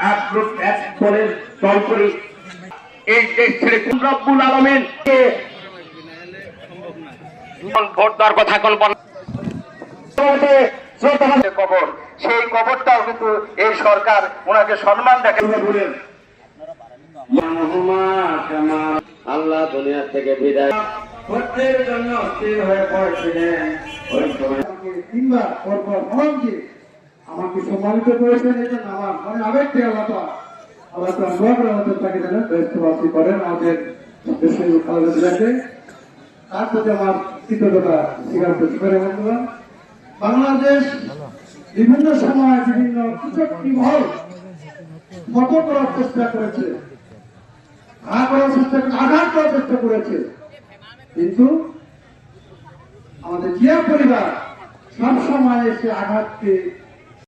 এক গ্রুপ এক দলের দল করি এই দেশ ছেড়ে রব্বুল আলমেন ভোট দেওয়ার কথা এখন কবর সেই কবরটাও কিন্তু এই সরকার ওনাকে সম্মান দেখে আল্লাহ দুনিয়া থেকে বিদায়। জন্য স্থির হয়ে পড়েছিলেন। ওই সময় মহানকে আমাকে সম্মানিত করেছেন? আল্লাহ আমাদের তাকে যেন ব্যস্তবাসী করেন, আমাদের দেশের তার প্রতি আমার কৃতজ্ঞতা স্বীকার বন্ধুগণ, বাংলাদেশ বিভিন্ন সময় বিভিন্ন মত করার চেষ্টা করেছে। ঘা করার চেষ্টা, আঘাত করার চেষ্টা করেছে। কিন্তু আমাদের জিয়া পরিবার সবসময় এসে আঘাতকে